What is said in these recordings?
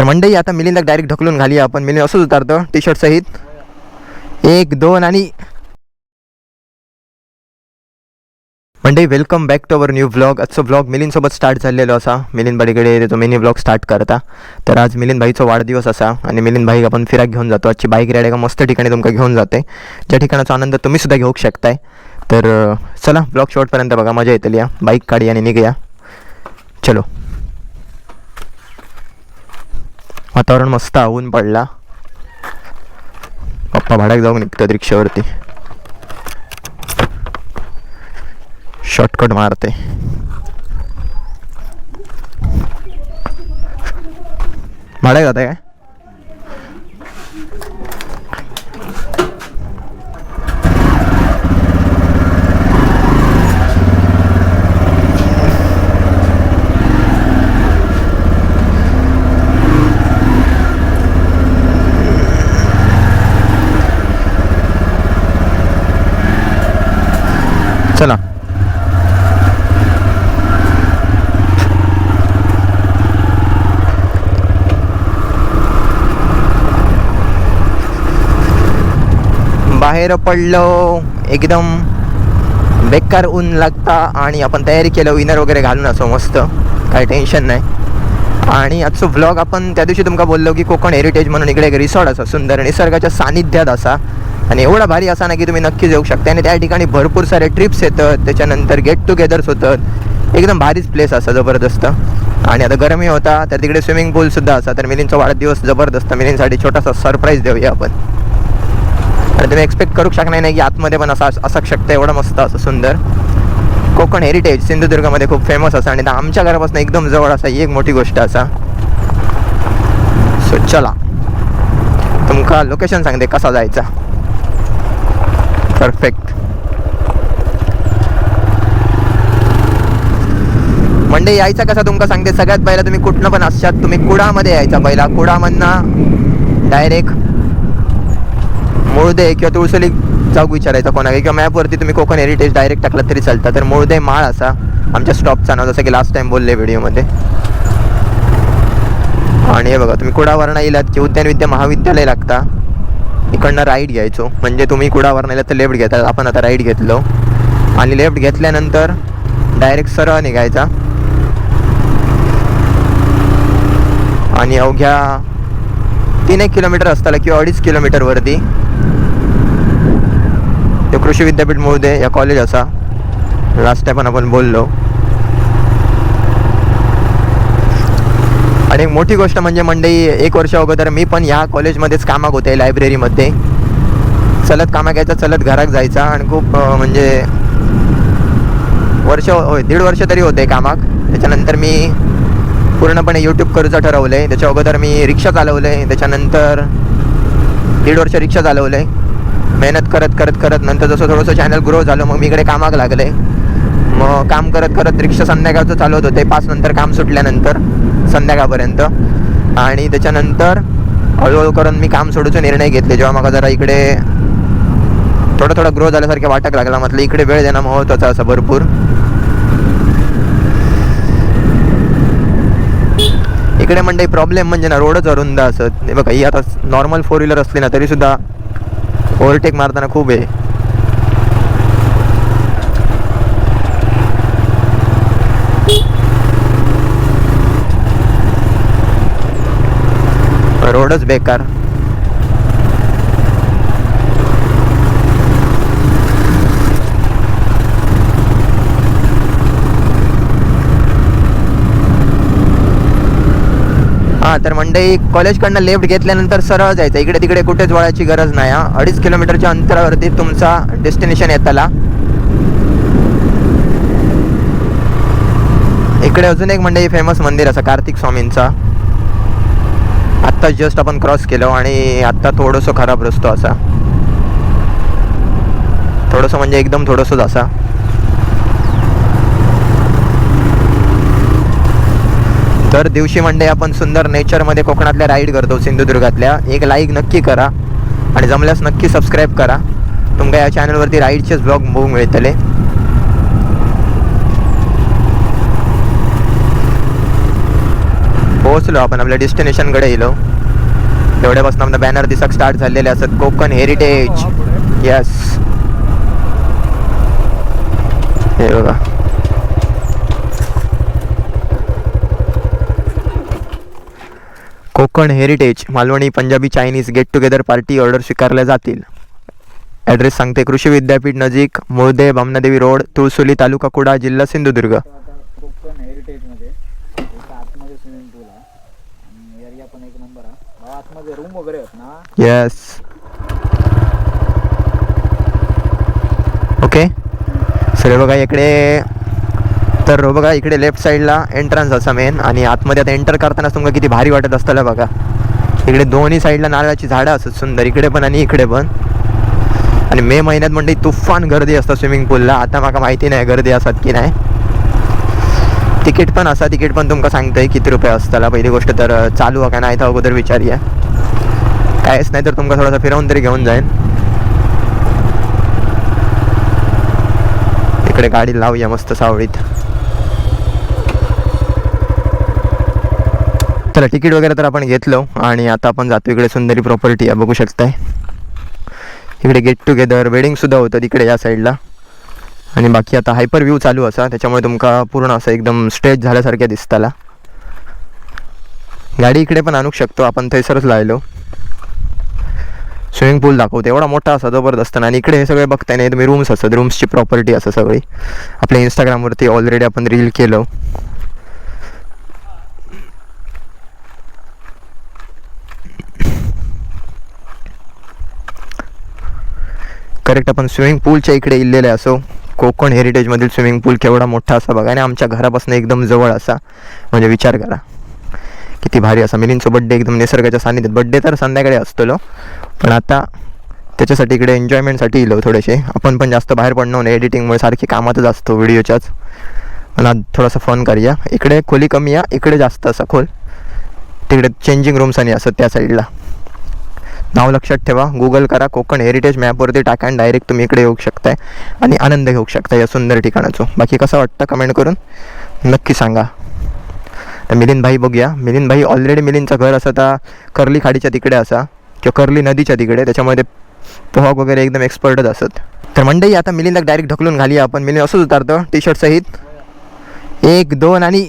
तर मंडई आता Melinda direct ढकलून घाली आपण. मिलिंद असंच उतारतो टी शर्ट सहित. एक दोन आणि मंडई welcome back to our new blog आजचो ब्लॉग मिलिंदसोबत स्टार्ट झालेलो असा. मिलिंद बाडीकडे तो मिनी ब्लॉग स्टार्ट करता. तर आज मिलिंदभाईचा वाढदिवस असा आणि मिलिंदभाई आपण फिराक घेऊन जातो. आजची बाईक राईड एका मस्त ठिकाणी तुमका घेऊन जाते. ज्या ठिकाणाचा आनंद तुम्ही सुद्धा घेऊ शकताय. तर चला ब्लॉग शेवटपर्यंत बघा. मजा येतली या बाईक काढी आणि निघया. चलो. वातावरण मस्त आवून पडला. पप्पा भाड्याक जाऊन निघतात रिक्षावरती. शॉर्टकट मारते. भाड्याक जाते काय चला बाहेर पडलो एकदम बेकार ऊन लागता आणि आपण तयारी केलं विनर वगैरे घालून असो मस्त काही टेन्शन नाही. आणि आजचो व्लॉग आपण त्या दिवशी तुमका बोललो की कोकण हेरिटेज म्हणून इकडे एक रिसॉर्ट असा सुंदर निसर्गाच्या सानिध्यात असा. आणि एवढा भारी असा ना की तुम्ही नक्कीच येऊ शकता. आणि त्या ठिकाणी भरपूर सारे ट्रिप्स येतात त्याच्यानंतर गेट टुगेदर्स होतात. एकदम भारीच प्लेस असा जबरदस्त. आणि आता गरमी होता तर तिकडे स्विमिंग पूलसुद्धा असा तर मिलिंदचा वाढदिवस जबरदस्त. मिलिंदसाठी छोटासा सरप्राईज देऊया आपण. तुम्ही एक्सपेक्ट करू शकणार नाही की आतमध्ये पण असं असू शकतं एवढं मस्त असं सुंदर. कोकण हेरिटेज सिंधुदुर्गमध्ये खूप फेमस असा आणि आमच्या घरापासून एकदम जवळ असा ही एक मोठी गोष्ट असा. सो चला. तुमका लोकेशन सांगते कसा जायचा. परफेक्ट म्हणजे यायचा कसा तुमका सांगते सगळ्यात पहिला तुम्ही कुठनं पण असशात तुम्ही कुडामध्ये यायचा पहिला. कुडामधनं डायरेक्ट मुळदे किंवा तुळसली जाऊक विचारायचा कोणाला. किंवा मॅपवरती तुम्ही कोकण हेरिटेज डायरेक्ट टाकलं तरी चालतं. तर मुळदे माळ असा आमच्या स्टॉपचा नाव जसं की लास्ट टाइम बोलले व्हिडिओमध्ये. आणि हे बघा तुम्ही कुडावरणा येलात की उद्यान विद्या महाविद्यालय लागता. इकडनं राईट घ्यायचो. म्हणजे तुम्ही कुडावरणा येलात तर लेफ्ट घेता. आपण आता राईट घेतलो. आणि लेफ्ट घेतल्यानंतर डायरेक्ट सरळ निघायचा. आणि अवघ्या तीन एक किलोमीटर असताना किंवा अडीच किलोमीटरवरती ते कृषी विद्यापीठ मुळदे या कॉलेज असा. लास्ट टाइम पण आपण बोललो. आणि एक मोठी गोष्ट म्हणजे मंडई एक वर्ष अगोदर मी पण या कॉलेजमध्येच कामाक होते लायब्ररीमध्ये चलत कामाक यायचा चलत घरात जायचा आणि खूप म्हणजे वर्ष होय दीड वर्ष तरी होते कामाक. त्याच्यानंतर मी पूर्णपणे यूट्यूब करूचं ठरवलं आहे त्याच्या अगोदर मी रिक्षा चालवलं आहे त्याच्यानंतर दीड वर्ष रिक्षा चालवलं आहे मेहनत करत करत करत नंतर जसं थोडंसं चॅनल ग्रो झालं मग मी इकडे कामाक लागले. मग काम करत करत रिक्षा संध्याकाळचं चालवत होते. पाच नंतर काम सुटल्यानंतर संध्याकाळपर्यंत. आणि त्याच्यानंतर हळूहळू करून मी काम सोडूचे निर्णय घेतले. जेव्हा मला जरा इकडे थोडं थोडं ग्रो झाल्यासारखं वाटक लागला. म्हटलं इकडे वेळ देणं महत्त्वाचं असं भरपूर. इकडे म्हणजे प्रॉब्लेम म्हणजे ना रोडच अरुंद असत. हे बघा ही आता नॉर्मल फोर व्हीलर असली ना तरी सुद्धा ओव्हरटेक मारताना खूप आहे रोडच बेकार. हां तर मंडई कॉलेजकडनं लेफ्ट घेतल्यानंतर सरळ जायचं. इकडे तिकडे कुठेच वळायची गरज नाही हा. अडीच किलोमीटरच्या अंतरावरती तुमचा डेस्टिनेशन येताला. इकडे अजून एक मंडई फेमस मंदिर असं कार्तिक स्वामींचा. आत्ता जस्ट आपण क्रॉस केलो आणि आत्ता थोडंसं खराब रस्तो असा. थोडंसं म्हणजे एकदम थोडंसंच असा. दर दिवशी म्हणजे आपण सुंदर नेचरमध्ये कोकणातल्या राईड करतो सिंधुदुर्गातल्या. एक लाईक नक्की करा आणि जमल्यास नक्की सबस्क्राईब करा. तुमका या चॅनलवरती राईडचेच ब्लॉग बघू मिळतले. पोहोचलो आपण आपल्या डेस्टिनेशनकडे येलो तेवढ्यापासून आपला बॅनर दिसक स्टार्ट झालेले असत. कोकण हेरिटेज येस हे बघा. Konkan heritage Malvani Punjabi chinese get together party order स्वीकारल्या जातील. ॲड्रेस सांगते कृषी विद्यापीठ नजीक मुळदे बामनादेवी रोड तुळसुली तालुका कुडा जिल्हा सिंधुदुर्ग. कोकण हेरिटेजमध्ये एक आतमध्ये स्विमिंग पूल आहे. आणि एरिया पण एक नंबर आहे. भावा, आतमध्ये रूम वगैरे आहेत ना? येस ओके सर बघा इकडे तर हो बघा इकडे लेफ्ट साईडला एंट्रन्स असा मेन आणि आतमध्ये आता एंटर करताना तुमका किती भारी वाटत असताना बघा. इकडे दोन्ही साईडला नारळाची झाडं असत सुंदर इकडे पण आणि इकडे पण. आणि मे महिन्यात म्हणजे तुफान गर्दी असतं स्विमिंग पूलला आता माका माहिती नाही गर्दी असतात की नाही. तिकीट पण असा तिकीट पण तुमका सांगतंय किती रुपये असताला पहिली गोष्ट तर चालू आहे का नाही तर अगोदर विचारूया. कायच नाही तर तुमका थोडासा फिरवून तरी घेऊन जाईन. इकडे गाडी लावूया मस्त सावळीत. चला तिकीट वगैरे तर आपण घेतलो आणि आता आपण जातो इकडे सुंदरी प्रॉपर्टी आहे बघू शकताय. इकडे गेट टुगेदर वेडिंग सुद्धा होतं तिकडे या साईडला आणि बाकी आता हायपर व्ह्यू चालू असा त्याच्यामुळे तुमका पूर्ण असं एकदम स्ट्रेच झाल्यासारख्या दिसताला गाडी इकडे पण आणू शकतो आपण थंयसरच लायलो स्विमिंग पूल दाखवतो एवढा मोठा असा जबरदस्त आणि इकडे हे सगळे बघताय नाही तुम्ही रूम्स असतात रूम्सची प्रॉपर्टी असं सगळी. आपल्या इंस्टाग्रामवरती ऑलरेडी आपण रील केलं. करेक्ट आपण स्विमिंग पूलच्या इकडे इल्लेले असो कोकण हेरिटेजमधील स्विमिंग पूल केवढा मोठा असा बघा. आणि आमच्या घरापासून एकदम जवळ असा. म्हणजे विचार करा. किती भारी असा. मिलिंदचा बड्डे एकदम निसर्गाच्या सानिध्यात बड्डे तर संध्याकाळी असतो पण आता त्याच्यासाठी इकडे एन्जॉयमेंटसाठी इलो थोडेसे. आपण पण जास्त बाहेर पडणं नाही. एडिटिंगमुळे सारखे कामातच असतो व्हिडिओच्याच. पण आज थोडासा फोन करूया. इकडे खोली कमी या इकडे जास्त असा खोल. तिकडे चेंजिंग रूम्स आणि असत त्या साईडला नाव लक्षात ठेवा. गुगल करा कोकण हेरिटेज मॅपवरती टाका आणि डायरेक्ट तुम्ही इकडे येऊ शकताय आणि आनंद घेऊ शकता या सुंदर ठिकाणाचं. बाकी कसं वाटतं कमेंट करून? नक्की सांगा. तर मिलिंद भाई बघूया. मिलिंद भाई ऑलरेडी मिलिंदचं घर असं आता कर्ली खाडीच्या तिकडे असा किंवा कर्ली नदीच्या तिकडे त्याच्यामुळे ते वगैरे एकदम एक्सपर्टच असत. तर मंडई आता मिलिंदला डायरेक्ट ढकलून घाली आपण. मिलिंद असंच उतारतो टी शर्ट सहित. एक दोन आणि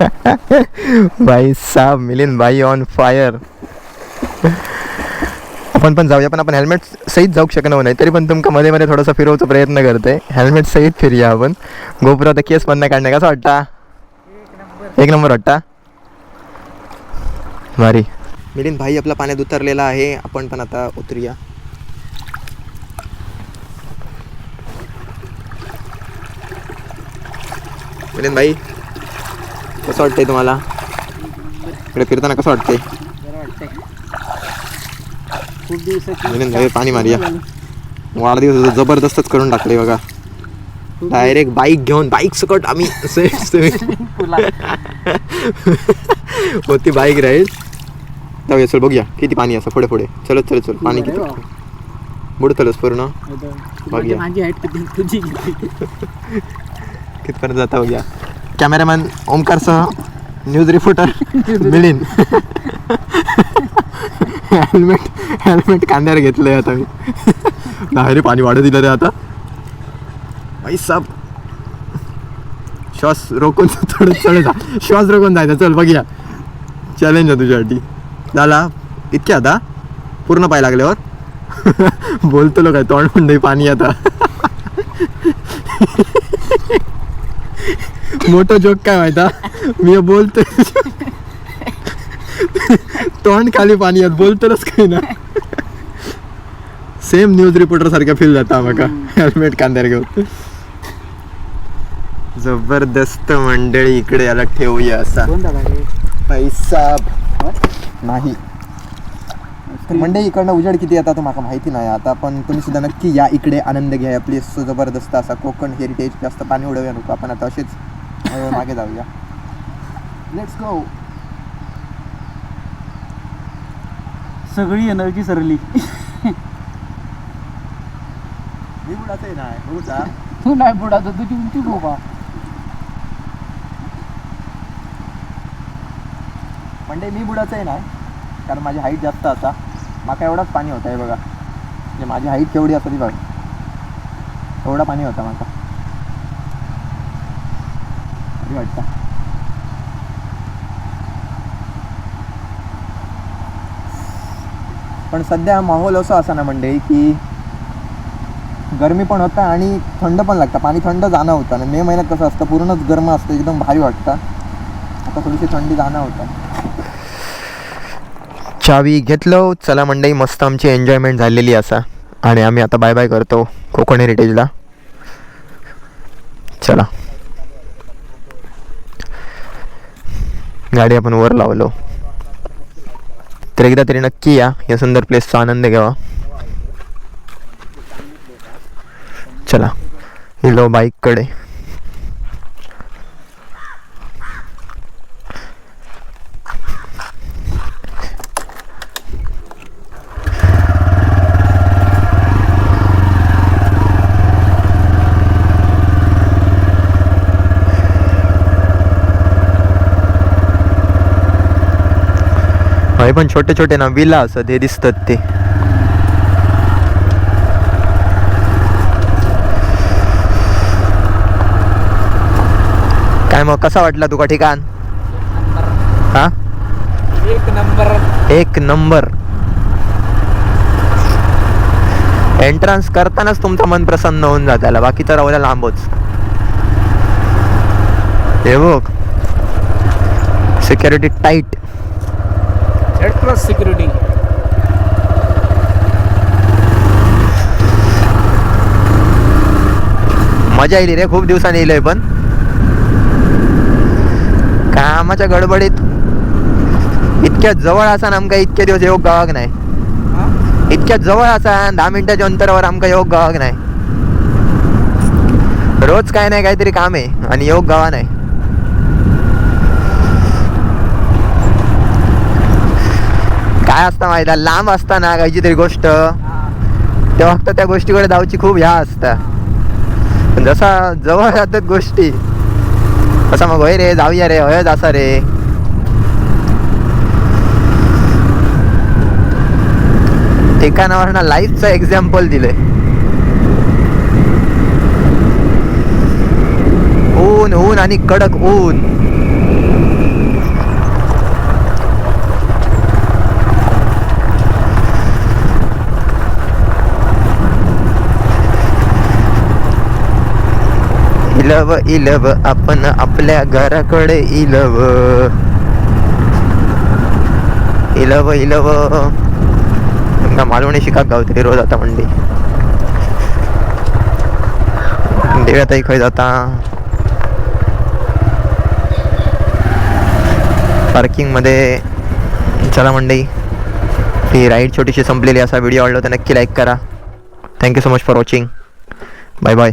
भाई साहब मिलिंद भाई ऑन फायर आपण पण जाऊया पण आपण हेल्मेट सहित जाऊ शकणार नाही. तरी पण तुमका मध्ये मध्ये थोडासा फिरवचा प्रयत्न करते. हेल्मेट सहित फिरूया आपण. गोपुरा तर केस पण नाही काढणे कसं वाटता? एक नंबर वाटता? भारी. मिलिंद भाई आपला पाण्यात उतरलेला आहे. आपण पण आता उतरूया. मिलिंद भाई. कसं वाटतंय तुम्हाला? इकडे फिरताना कसं वाटतंय? पाणी मारूया. वाढदिवस जबरदस्तच करून टाकले बघा. डायरेक्ट बाईक घेऊन बाईक सकट आम्ही. होती बाईक राईड जाऊया चल बघूया. किती पाणी असं? पुढे पुढे. चलत चलत चल. पाणी किती? बुडतलच पूर्ण. बघूया. कितपर्यंत जाता बघूया. Cameraman ओमकारसह news reporter Milind helmet helmet कांद्यावर घेतलंय आता मी. नाही पाणी वाढत दिलं रे आता. भाई साब. श्वास रोखून थोडं चढ जा. श्वास रोखून जायचा. चल बघूया. चॅलेंज आहे तुझ्यासाठी. झाला इतके आता? पूर्ण पाय लागल्यावर? बोलतो लोक तोंड म्हणजे पाणी आता. मोठं जोक काय माहिता मी बोलतोय. तोंड खाली पाणी येत बोलतोच काही ना. सेम न्यूज रिपोर्टर सारखा फील जाता माका हेल्मेट कांद्यावर घेऊन. जबरदस्त मंडळी इकडे याला ठेवूया असा. पैसा. नाही. मंडळी इकडनं उजेड किती येतात तो माका माहिती नाही. आता पण तुम्ही सुद्धा नक्की या इकडे आनंद घ्या. या प्लेस जबरदस्त असा कोकण हेरिटेज जास्त पाणी उडवूया नको आपण. आता असेच मागे जाऊया लेट्स गो सगळी एनर्जी सरली. मी बुडाचं नाही बुडूचा तू नाही बुडा तर तुझी उंची खूप म्हणजे मी बुडाचं आहे. ना कारण माझी हाईट जास्त असा. माका एवढाच पाणी होतं आहे बघा. म्हणजे माझी हाईट केवढी असते ती बघ. एवढा पाणी होता माका. भारी वाटतं. पण सध्या माहोल असं असा ना मंडळी की गरमी पण होता आणि थंड पण लागतं. पाणी थंड जाणं होतं आणि मे महिन्यात कसं असतं पूर्णच गरम असतं एकदम भारी वाटतं. आता थोडीशी थंडी जाणं होतं. चावी घेतलो चला मंडळी मस्त आमची एन्जॉयमेंट झालेली असा. आणि आम्ही आता बाय बाय करतो कोकण हेरिटेजला चला. गाडी आपण वर लावलो. तर एकदा तरी नक्की या. या सुंदर प्लेसचा आनंद घ्यावा. चला. हिलो बाईककडे. पण छोटे छोटे ना विला असत हे दिसतात ते. काय मग कसा वाटला तुका ठिकाण? हा? एक नंबर. एक नंबर. एंट्रन्स करतानाच तुमचं मन प्रसन्न होऊन जाताला बाकीचं राहूला लांबच. हे बघ. Security tight Z plus security मजा येईल रे खूप दिवसांनी येईल पण. कामाच्या गडबडीत इतक्या जवळ असा आमका इतके दिवस योग गावाक नाही. इतक्या जवळ असा दहा मिनिटाच्या अंतरावर आमका योग गावाक नाही. रोज काय नाही काहीतरी काम आहे आणि योग गावा नाही. काय असतं माहिती लांब असताना काहीची तरी गोष्ट. तेव्हा फक्त त्या गोष्टीकडे जाऊची खूप ह्या असता पण जसा जवळ राहतात गोष्टी तसा मग होय रे जाऊया रे होय असा रे. एका ना लाईफचं एक्झाम्पल दिले ऊन ऊन आणि कडक ऊन. इलव इलव आपण आपल्या घराकडे इलव. इलव इलव. मालवणी शिकाक गावतली रोज आता मंडी. देव्याताई खंय जाता. पार्किंगमध्ये चला मंडई ही राईड छोटीशी संपलेली असा व्हिडिओ आवडला तर नक्की लाईक करा. Thank you so much for watching bye bye